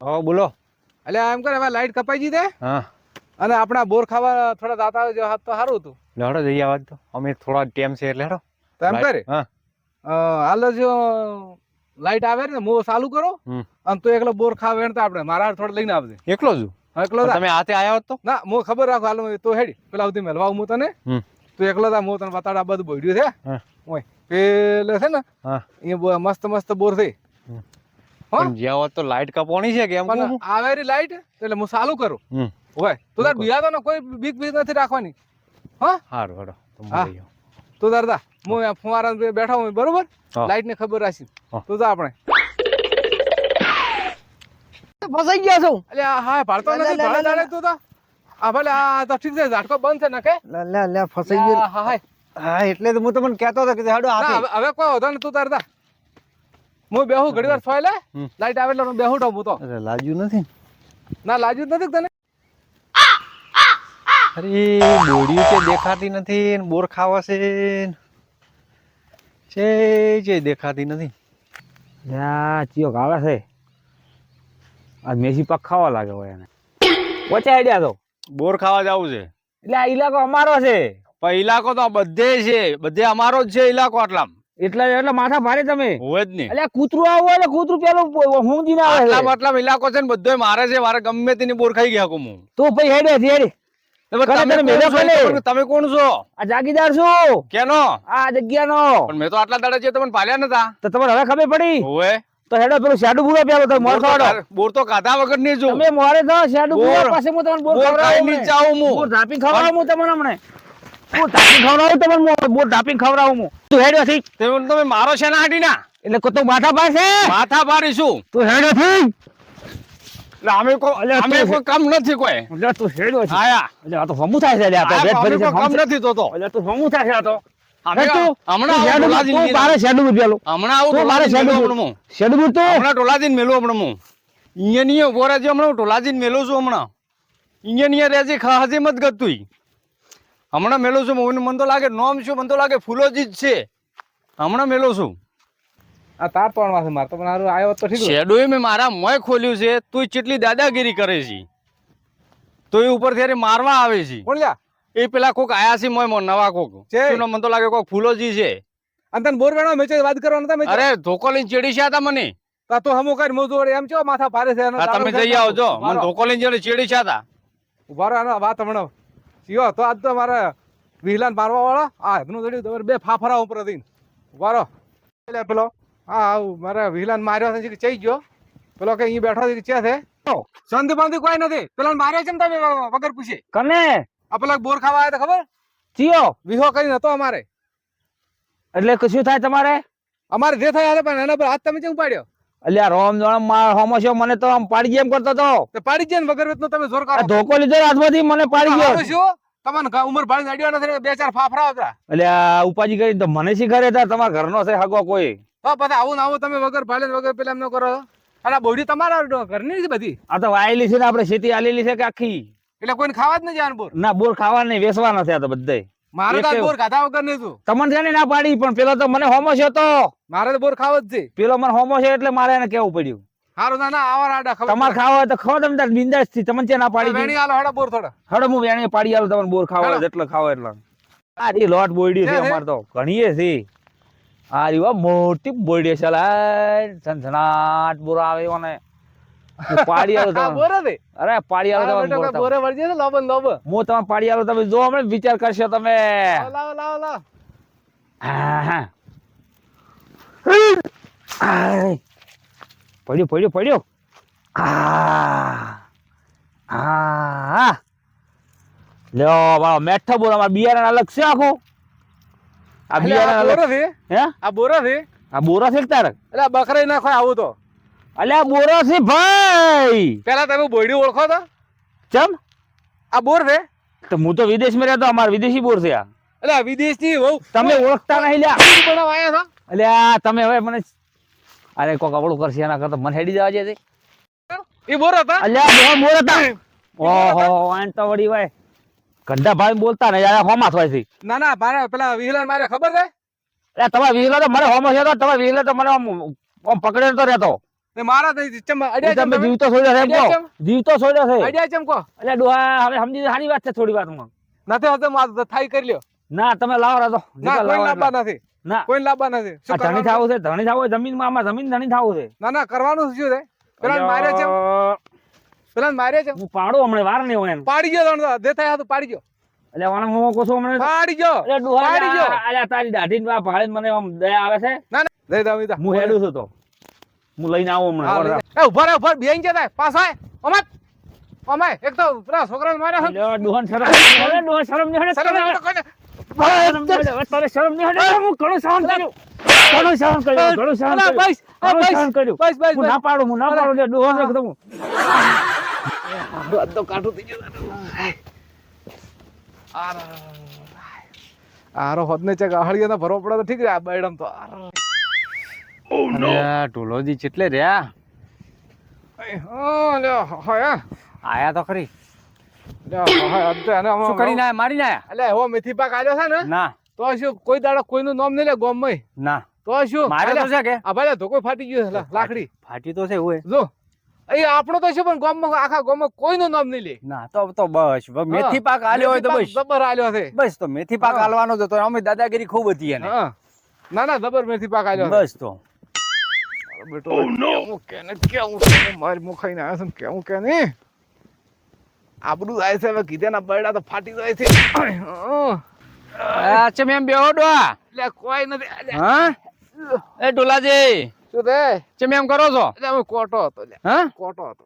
હા બોલો. એટલે એમ કરે હવે લાઈટ કપાઈ જી દે હા. અને આપણા બોર ખાવા થોડા દાતા જો હાથ તો સારું હતું. લેડો જઈ આવા તો. અમે થોડા ટેમ છે એટલે હેડો. તો એમ કરે. હા. હાલ જો લાઈટ આવે ને મો ચાલુ કરો. અને તું એકલો બોર ખાવે ને તો આપણે. મારા થોડો લઈને આવજે. એકલો છું? એકલો જા. તમે હાથે આયા હોત તો? ના મો ખબર રાખો હાલ તું હેડી. પેલા સુધી મેલવા હું તને. તું એકલો તા મો તને બતાડા બધું બોડ્યું છે. ઓય પેલે છે ને હા. એ મસ્ત મસ્ત બોર. હા? પણ જ્યાં હોત તો લાઈટ કપવાની છે કે એમ પણ કહું આવે રી લાઈટ એટલે હું ચાલુ કરું. હોય તું તાર બીજા તો ને કોઈ બીક બીક નથી રાખવાની. હા? સારું હારો. તો તાર દા હું અહીંયા ફુવારા બેઠા હું બરોબર? લાઈટ ને ખબર રાખી. તું જા આપણે. ફસાઈ ગયા છું. એટલે હા લે, નથી. લે, જાણે તું તા આ ભલે આ તો ઠીક છે ઝાટકો બંધ છે ને કે? લે લે લે ફસાઈ ગયો. હા હા એટલે તો હું તમને કહેતો હતો કે હાડો હવે- હવે કોઈ વધો ને તું તાર જા. હું બેહું ઘડી વાર સોય લે. લાઈટ આવે એટલે હું બેહું તો હું તો. અરે લાજ્યું નથી? ના લાજ્યું જ નથી તને? અરે બોડી છે દેખાતી નથી ને બોર ખાવા છે. છે છે દેખાતી નથી. યા ચિયો આવે છે. આ મેસી પાક ખાવા લાગે હોય એને. ઓછા આઈડિયા તો. બોર ખાવા જવું છે. એટલે આ ઇલાકો અમારો છે. પણ ઇલાકો તો આ બધે છે. બધે અમારો જ છે ઇલાકો આટલામાં. એટલે એટલે માથા ભારે તમે. હોય જ નહીં એટલે આ કૂતરું આવું એટલે કૂતરું પેલું હું જીને આવે એટલા આટલા ઇલાકો છે ને બધો મારે છે મારે ગમે તેની બોર ખાઈ ગયા હું. તો ભાઈ હેડે હેડે. તમે કોણ છો? આ જાગીદાર છું. કેનો? આ જગ્યાનો. પણ મેં તો આટલા દાડા છે તમને પાલ્યા નતા. તો તમારે હવે ખબર પડી? હોય તો હેડો પેલું શાડુ બુરો પેલો તો મોર ખાડો. બોર તો કાધા વગર નહીં જો તમે મોરે તો શાડુ બુરો પાસે હું તમને બોર ખવડાવું હમણે. જાઉં હું. બોર ઢાપી ખવડાવું હું તમને હમણે. ખવડાવું ખવડાવું હું તું હેડ્યો થી તમે મારો છે ના હાટી ના એટલે કો તું માથા પાસે માથા ભારીશું તું હેડ્યો થી એટલે અમે કોઈ અમે કોઈ કામ નથી કોઈ. એટલે તું હેડ્યો છે. આયા. એટલે આ તો હમું થાય છે એટલે આ તો આયા પેટ પણ ભરી અમે છે કોઈ કામ નથી તો તો એટલે તું હમું થાય છે આ તો. અમે હમણાં તું આવું શેડું- ટોલાજીને તું મેલું. છું હમણાં. ઇન્જિનિયર રહેજે ખાસી મત ગતું હમણાં મેલું છું મને મન તો લાગે નોમ છું મને તો લાગે ફૂલોજી જ છે. હમણાં મેલું છું. આ તાર પણ વાસે મારતો પણ હારું આવ્યો તો ઠીક. શેડોએ મેં મારા મોય ખોલ્યું છે તું કેટલી દાદાગીરી કરે છે? તો એ ઉપર ત્યારે મારવા આવે છે. કોણ લ્યા? એ પેલા કોક આયા છે મોય નવા કોક. છે. મને તો લાગે કોક ફૂલોજી છે. અને તને બોર વેણો મેચે વાત કરવાનો તમે અરે ધોકો લઈને ચેડી છે હતા મને? તા તો હમો કરી મોજો એમ છો માથા ભારે છે તમે જઈ આવજો. મને. ધોકો લઈને ચેડી ચેડી છે હતા ઊભા રહો વાત હમણાં. સીઓ તો આજ તો મારે વિહલાન મારવા વાળો આ હાથનું જડ્યું તમારે બે ફાફરા ઉપર હતી વારો. એટલે પેલો? હા આવું મારે વિહલાન માર્યો છે ચઈ ગયો. પેલો કે અહીં બેઠો છે કે ચે છે? સંધિ બંધી કોઈ નથી. પેલા માર્યો છે તમે વગર પૂછે? કને? આ પેલા બોર ખાવા આવ્યા ખબર? ચિયો વિહો કરીને હતો અમારે. એટલે કશું થાય તમારે? અમારે જે થયા પણ એના પર હાથ તમે કેમ પાડ્યો અલ્યા રોમ જોણમાં હોમો છો મને તો આમ પાડી જેમ કરતો તો. તે પાડી જ વગર વેતનો તમે જોર કરો ધોકો લીધો હાથમાંથી મને પાડી ગયો. શું તમને ઉંમર અડ્યો નથી બે ચાર ફાફરા હતા. અલ્યા ઉપાજી કરી તો મને શીખરે હતા? તમારા ઘરનો છે હગો કોઈ. તો પછી આવું ના આવું તમે વગર ભાલે વગર પેલા એમ ન કરો. આ બોડી તમારા ઘરની નથી બધી. આ તો વાયેલી છે ને આપણે ખેતી આલેલી છે કે આખી? એટલે કોઈને ખાવા જ નહીં જવાનું બોર? ના બોર ખાવા નહીં વેચવા નથી આ તો બધાય. મારે તો બોર ખાધા વગર નહીં તું. તમને છે ને ના પાડી પણ પેલો તો મને હોમો છે તો. મારે તો બોર ખાવો જ છે. પેલો મને હોમો છે એટલે મારે એને કેવું પડ્યું? હારું ના ના આવા રાડા ખબર તમારે ખાવા હોય તો ખાવ તમે તાર બિંદાસથી. તમને છે ના પાડી વેણી આલો હડા બોર થોડા. હડો હું વેણી પાડી આલું તમને બોર ખાવા એટલે ખાવ ખાવા આરી લોટ બોયડી છે? અમાર તો ઘણીએ છે આરી વા મોટી બોયડી છે લાય સનસનાટ બોર આવે અને હું પાડી આલું આ તમને. અરે પાડી આલું આ તમને બેટો બોર કાંઈ બોરે વળજે ને લોબન લોબ હું તમે પાડી તમે જો હમણાં વિચાર કરશો તમે. લાવો લાવો લાવો લાવો. હા હા. આય. પડ્યો પડ્યો પડ્યો. આ લ્યો મારો મેઠો બોલ અમારા બિયારણ અલગ છે આખું. આ બિયારણ અલગ હે? આ બોર હતી આ બોરા છે કે તારે? એટલે બકરાઈ નાખો આવું તો. અલ્યા બોરો છે ભાઈ. પેલા તમે બોયડી ઓળખો તો? ચમ? આ બોર રે તો હું તો વિદેશમાં રહેતો અમારે વિદેશી બોર છે આ. આ વિદેશની વહુ. તમે ઓળખતા નહીં લ્યા. બનાવવા આયા છો? અલ્યા તમે હવે મને અરે કોક અવળું કરશે એના કરતા મને હેડી જવા છે એ બોર હતા? અલ્યા બહુ બોર હતા. ઓહો આન તો વળી ભાઈ ગંડા ભાઈ બોલતા ને યાર હોમાં થાય છે. ના ના મારે પેલા વિહલન મારે ખબર છે? એટલે તમારા વિહલો તો મને હોમો છે તો તમારા વિહલો તો મને આમ પકડે તો રહેતો. તે મારા થઈ ચમ અડ્યા તમે જીવતો છોડ્યો છે એમ અડ્યા કહો. ચમ? જીવતો છોડ્યો છે. અડ્યા ચમ કો એટલે ડોહા હવે સમજી સારી વાત છે થોડી વાતમાં નથી હોતો માર થાય કરી લ્યો. ના તમે લાવો રાતો. ના કોઈ લાવવા નથી. ના. કોઈ લાવવા નથી. શું ધણી કરવાનું? છે ધણી થવું હોય જમીનમાં આમાં જમીન ધણી થવું છે. ના ના કરવાનું શું છે? પેલા માર્યા છે પેલા માર્યા છે હું પાડું હમણાં વાર નહીં હોય પાડી ગયો દે થાય તો પાડી ગયો. એટલે વાણે પાડી ગયો. એટલે ડોહા પાડી ગયો. અલ્યા તારી દાઢી આ ભાળે મને આમ દયા આવે છે? ના ના. દે દા હું હેડું છું તો. હું લઈને આવું હા, હમણાં. એ ઊભા રહે ઊભા બેહી જતા પાછા ઓમાય ઓમાય એક તો પેલા છોકરાને માર્યા છે. એટલે ડોહાને શરમ અરે ડોહા શરમ નહીં હડે શરમ. તારે શરમ નહીં હટે. હું ઘણું સહન કર્યું. ઘણું સહન કર્યું ઘણું સહન અલા, બસ, સહન કર્યું. બસ, બસ, હું ના પાડું હું ના પાડું એટલે ડોહાને એકદમ અદ્ધો કાઠું થઈ ગયું. આરો હોદને ચક હળિયા ભરવો પડે તો ઠીક રે આ બેડમ તો આરો. અરે ઢોલોજી ચેટલે રહ્યા. આયા તો ખરી. શું મેથી પાક આલ્યો છે ને ના. તો શું કોઈ દાડો કોઈનું નામ નહીં લે ગોમમાં? ના. તો શું? મારે તો છે કે? આ ભાઈ ધોકો ફાટી ગયો છે, લાકડી. ફાટી તો છે હોય. જો એ આપણો તો શું પણ ગામમાં આખા ગામમાં કોઈનું નામ નહીં લે. ના તો તો બસ મેથી પાક આલ્યો હોય તો બસ. જબર આલ્યો છે. બસ તો મેથી પાક. આલવાનો જ હતો. અમે દાદાગીરી ખૂબ હતી એને. ના ના જબર મેથી પાક આલ્યો બસ તો. મારો બેટો કેવું કે ને કેવું કે ને મારી મુખાઈને આવ્યો છે ને કેવું કે ને? આબરૂ જાય છે હવે કીધે ના પડ્યા તો ફાટી જાય છે. અચ્છા મેમ બેહો ડોહા એટલે કોઈ નથી હા? એ ડોલાજી શું તે ચેમ એમ કરો છો? એટલે હું કોટો હતો હા? કોટો હતો.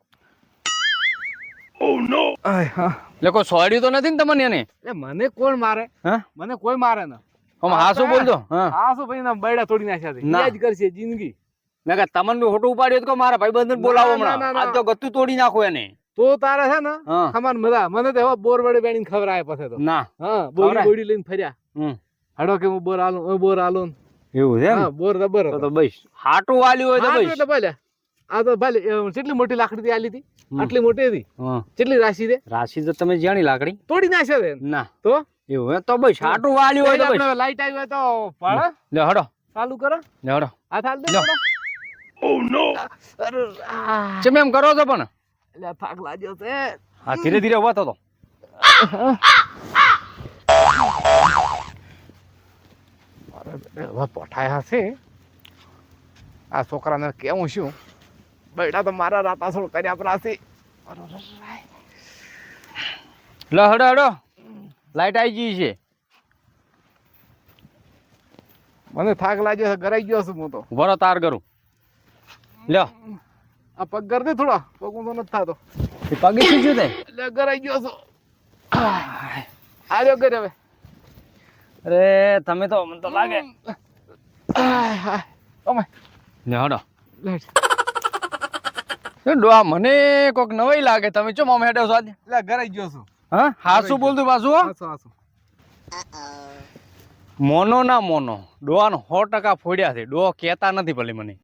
આય, હા. લેકો સોડ્યું તો નથી ને તમને એને? મને કોણ મારે? હા? મને કોઈ મારે ના. હમ હાસુ બોલજો હા. હા શું ભાઈ ના બરડા તોડી નાખ્યા છે. ના. જ કરશે જિંદગી. મેં કે તમને ફોટો ઉપાડ્યો તો મારા મારા ભાઈબંધને બોલાવો હમણાં? આજ તો ગતું તોડી નાખો એને. તો તારે છે ને ખમાન મજા. મને તો એવા બોર વડે બેણીને આવે પછી તો. ના. હા બોરી બોડી લઈને ફર્યા. હડો કે હું બોર આલું હું બોર આલું એવું છે હા બોર રબર તો બસ. હાટું વાલ્યું હોય તો બસ. ભલે. આ તો ભલે કેટલી મોટી લાકડી આલી હતી. આટલી મોટી હતી. કેટલી રાશિ છે. રાશિ તો તમે જાણી લાકડી. તોડી નાખશે છે ના. તો? એવું હે? તો બસ. હાટું વાલ્યું હોય તો બસ. લાઈટ આવી હોય તો પાડો. લે હડો. ચાલુ કરો. લે હડો. આ હાલ દે અરે આ, એમ કરો છો પણ? એટલે ફાક થાક લાગ્યો છે. હા ધીરે ધીરે વાતો તો હવે પોઠાયા છે. આ છોકરાને કેવું શું? બેટા તો મારા રાતાસોળ કર્યા પરાસી લે હડો હડો. લાઈટ આવી ગઈ છે. મને થાક લાગ્યો છે ગરાઈ ગયો છું હું તો. ઊભો તાર કરું લ્યો. આ પગ કર દે થોડો. પગ તો નથી થતો. એ પગ શું થયું તે? એટલે ગરાઈ ગયો આ આવ્યો ઘરે હવે. અરે તમે તો મને તો લાગે. ઓમે, લે હડો. ડોહા મને કોક નવાઈ લાગે. તમે ચો મામે હેડો છો આજે? એટલે ગરાઈ ગયો છો. હા? હાસુ બોલતું પાછું હો? હાસુ હાસો મોનો ના મોનો. ડોહાનો સો ટકા ફોડ્યા છે. ડોહો કહેતા નથી ભલે મને.